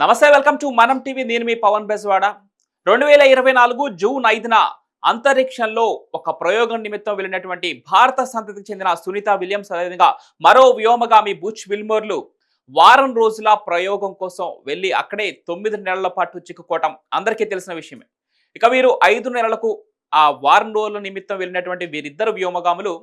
నమస్తే welcome to మనం TV. నేను మీ పవన్ బెజవాడ. రెండు వేల ఇరవై నాలుగు జూన్ ఐదున అంతరిక్షంలో ఒక ప్రయోగం నిమిత్తం వెళ్ళినటువంటి భారత సంతతికి చెందిన సునీత విలియమ్స్ అదేవిధంగా మరో వ్యోమగామి బుచ్ విల్మోర్లు వారం రోజుల ప్రయోగం కోసం వెళ్ళి అక్కడే తొమ్మిది నెలల పాటు చిక్కుకోవటం అందరికీ తెలిసిన విషయమే. ఇక వీరు ఐదు నెలలకు ఆ వారం రోజుల నిమిత్తం వెళ్ళినటువంటి వీరిద్దరు వ్యోమగాములు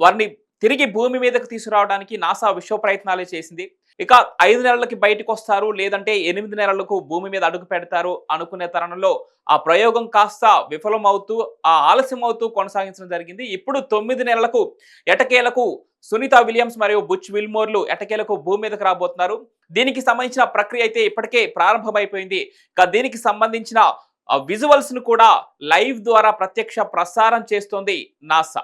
వారిని తిరిగి భూమి మీదకు తీసుకురావడానికి నాసా విశ్వ ప్రయత్నాలు చేసింది. ఇక ఐదు నెలలకి బయటకు వస్తారు లేదంటే ఎనిమిది నెలలకు భూమి మీద అడుగు పెడతారు అనుకునే తరుణంలో ఆ ప్రయోగం కాస్త విఫలమవుతూ ఆ ఆలస్యం అవుతూ కొనసాగించడం జరిగింది. ఇప్పుడు తొమ్మిది నెలలకు ఎటకేలకు సునీత విలియమ్స్ మరియు బుచ్ విల్మోర్లు ఎటకేలకు భూమి మీదకు రాబోతున్నారు. దీనికి సంబంధించిన ప్రక్రియ అయితే ఇప్పటికే ప్రారంభమైపోయింది. ఇక దీనికి సంబంధించిన విజువల్స్ను కూడా లైవ్ ద్వారా ప్రత్యక్ష ప్రసారం చేస్తోంది నాసా.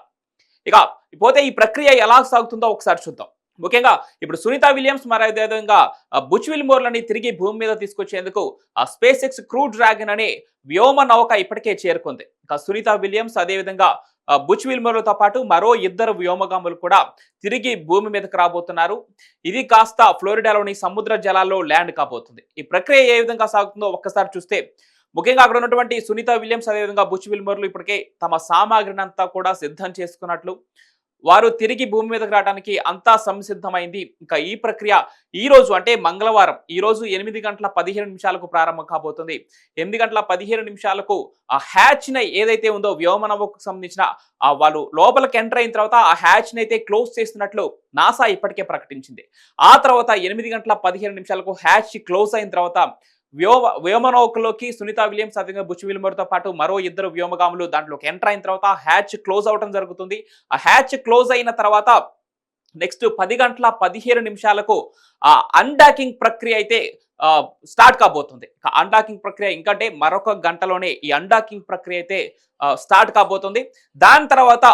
ఇక పోతే ఈ ప్రక్రియ ఎలా సాగుతుందో ఒకసారి చూద్దాం. ముఖ్యంగా ఇప్పుడు సునీత విలియమ్స్ మరి అదేవిధంగా ఆ, బుచ్ విల్మోర్లని తిరిగి భూమి మీద తీసుకొచ్చేందుకు ఆ స్పేస్ ఎక్స్ క్రూ డ్రాగన్ అనే వ్యోమ నౌక ఇప్పటికే చేరుకుంది. ఇక సునీత విలియమ్స్ అదేవిధంగా బుచ్విల్ బుచ్ విల్మోర్లతో పాటు మరో ఇద్దరు వ్యోమగాములు కూడా తిరిగి భూమి మీదకు రాబోతున్నారు. ఇది కాస్త ఫ్లోరిడాలోని సముద్ర జలాల్లో ల్యాండ్ కాబోతుంది. ఈ ప్రక్రియ ఏ విధంగా సాగుతుందో ఒక్కసారి చూస్తే ముఖ్యంగా అక్కడ ఉన్నటువంటి సునీత విలియమ్స్ అదేవిధంగా బుచ్ విల్మోర్లు ఇప్పటికే తమ సామాగ్రిని అంతా కూడా సిద్ధం చేసుకున్నట్లు వారు తిరిగి భూమి మీదకి రావడానికి అంతా సంసిద్ధమైంది. ఇంకా ఈ ప్రక్రియ ఈ రోజు అంటే మంగళవారం ఈ రోజు ఎనిమిది గంటల పదిహేను నిమిషాలకు ప్రారంభం కాబోతుంది. ఎనిమిది గంటల పదిహేను నిమిషాలకు ఆ హ్యాచ్ని ఏదైతే ఉందో వ్యోమనవకు సంబంధించిన ఆ వాళ్ళు లోపలికి ఎంటర్ అయిన తర్వాత ఆ హ్యాచ్ని అయితే క్లోజ్ చేస్తున్నట్లు నాసా ఇప్పటికే ప్రకటించింది. ఆ తర్వాత ఎనిమిది గంటల పదిహేను నిమిషాలకు హ్యాచ్ క్లోజ్ అయిన తర్వాత వ్యోమ వ్యోమనౌకలోకి సునీత విలియమ్స్ అదేవిధంగా బుచ్ విల్మర్తో పాటు మరో ఇద్దరు వ్యోమగాములు దాంట్లోకి ఎంటర్ అయిన తర్వాత హ్యాచ్ క్లోజ్ అవటం జరుగుతుంది. ఆ హ్యాచ్ క్లోజ్ అయిన తర్వాత నెక్స్ట్ పది గంటల పదిహేను నిమిషాలకు ఆ అన్డాకింగ్ ప్రక్రియ అయితే స్టార్ట్ కాబోతుంది. అన్డాకింగ్ ప్రక్రియ ఇంకంటే మరొక గంటలోనే ఈ అన్డాకింగ్ ప్రక్రియ అయితే స్టార్ట్ కాబోతుంది. దాని తర్వాత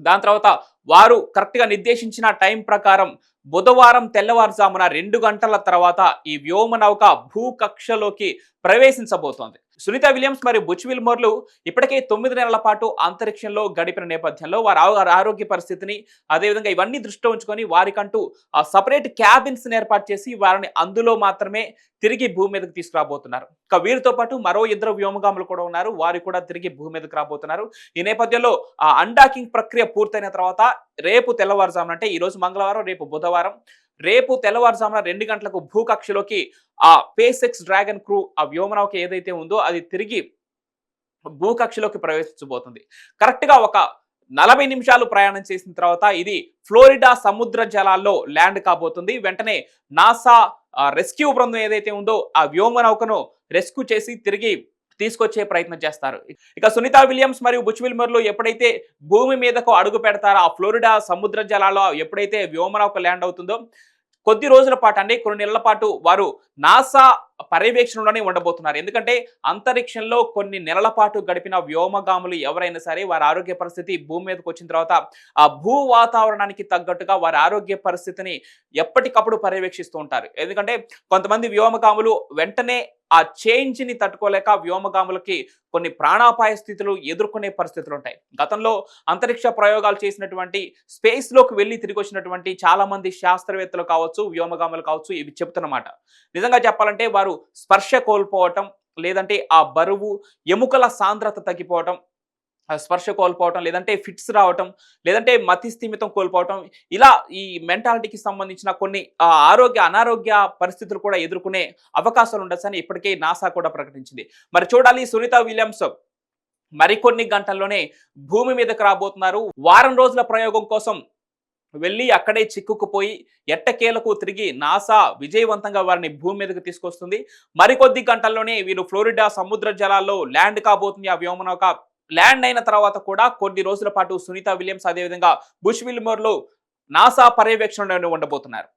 దాని తర్వాత వారు కరెక్ట్గా నిర్దేశించిన టైం ప్రకారం బుధవారం తెల్లవారుజామున రెండు గంటల తర్వాత ఈ వ్యోమ నౌక భూకక్షలోకి ప్రవేశించబోతోంది. సునీత విలియమ్స్ మరియు బుచ్ విల్మోర్లు ఇప్పటికే తొమ్మిది నెలల పాటు అంతరిక్షంలో గడిపిన నేపథ్యంలో వారి ఆరోగ్య పరిస్థితిని అదేవిధంగా ఇవన్నీ దృష్టిలో ఉంచుకొని వారికంటూ ఆ సపరేట్ క్యాబిన్స్ ఏర్పాటు చేసి వారిని అందులో మాత్రమే తిరిగి భూమి మీదకి తీసుకురాబోతున్నారు. ఇక వీరితో పాటు మరో ఇద్దరు వ్యోమగాములు కూడా ఉన్నారు. వారు కూడా తిరిగి భూమి మీదకి రాబోతున్నారు. ఈ నేపథ్యంలో ఆ అన్డాకింగ్ ప్రక్రియ పూర్తయిన తర్వాత రేపు తెల్లవారుజామున అంటే ఈరోజు మంగళవారం రేపు బుధవారం రేపు తెల్లవారుజామున రెండు గంటలకు భూకక్షలోకి ఆ పేసెక్స్ డ్రాగన్ క్రూ ఆ వ్యోమనౌక ఏదైతే ఉందో అది తిరిగి భూకక్షలోకి ప్రవేశించబోతుంది. కరెక్ట్గా ఒక నలభై నిమిషాలు ప్రయాణం చేసిన తర్వాత ఇది ఫ్లోరిడా సముద్ర జలాల్లో ల్యాండ్ కాబోతుంది. వెంటనే నాసా ఆ, రెస్క్యూ బృందం ఏదైతే ఉందో ఆ వ్యోమనౌకను రెస్క్యూ చేసి తిరిగి తీసుకొచ్చే ప్రయత్నం చేస్తారు. ఇక సునీత విలియమ్స్ మరియు బుచ్ విల్మర్లు ఎప్పుడైతే భూమి మీదకు అడుగు పెడతారో ఆ ఫ్లోరిడా సముద్ర జలాల్లో ఎప్పుడైతే వ్యోమనౌక ల్యాండ్ అవుతుందో కొద్ది రోజుల పాటు అంటే కొన్ని నెలల పాటు వారు నాసా పర్యవేక్షణలోనే ఉండబోతున్నారు. ఎందుకంటే అంతరిక్షంలో కొన్ని నెలల పాటు గడిపిన వ్యోమగాములు ఎవరైనా సరే వారి ఆరోగ్య పరిస్థితి భూమి మీదకి వచ్చిన తర్వాత ఆ భూ వాతావరణానికి తగ్గట్టుగా వారి ఆరోగ్య పరిస్థితిని ఎప్పటికప్పుడు పర్యవేక్షిస్తూ ఉంటారు. ఎందుకంటే కొంతమంది వ్యోమగాములు వెంటనే ఆ చేంజ్ని తట్టుకోలేక వ్యోమగాములకి కొన్ని ప్రాణాపాయ స్థితులు ఎదుర్కొనే పరిస్థితులు ఉంటాయి. గతంలో అంతరిక్ష ప్రయోగాలు చేసినటువంటి స్పేస్లోకి వెళ్ళి తిరిగి వచ్చినటువంటి చాలామంది శాస్త్రవేత్తలు కావచ్చు వ్యోమగాములు కావచ్చు ఇవి చెప్తున్నమాట నిజంగా చెప్పాలంటే వారు స్పర్శ కోల్పోవటం లేదంటే ఆ బరువు ఎముకల సాంద్రత తగ్గిపోవటం స్పర్శ కోల్పోవటం లేదంటే ఫిట్స్ రావటం లేదంటే మతి స్థిమితం కోల్పోవటం ఇలా ఈ మెంటాలిటీకి సంబంధించిన కొన్ని ఆరోగ్య అనారోగ్య పరిస్థితులు కూడా ఎదుర్కొనే అవకాశాలు ఉండొచ్చని ఇప్పటికే నాసా కూడా ప్రకటించింది. మరి చూడాలి సునీత విలియమ్స్ మరికొన్ని గంటల్లోనే భూమి మీదకు రాబోతున్నారు. వారం రోజుల ప్రయోగం కోసం వెళ్ళి అక్కడే చిక్కుకుపోయి ఎట్టకేలకు తిరిగి నాసా విజయవంతంగా వారిని భూమి మీదకు తీసుకొస్తుంది. మరికొద్ది గంటల్లోనే వీరు ఫ్లోరిడా సముద్ర జలాల్లో ల్యాండ్ కాబోతుంది. ఆ వ్యోమనౌక ల్యాండ్ అయిన తర్వాత కూడా కొన్ని రోజుల పాటు సునీత విలియమ్స్ అదేవిధంగా బుష్ విల్మోర్లు నాసా పర్యవేక్షణలోనే ఉండబోతున్నారు.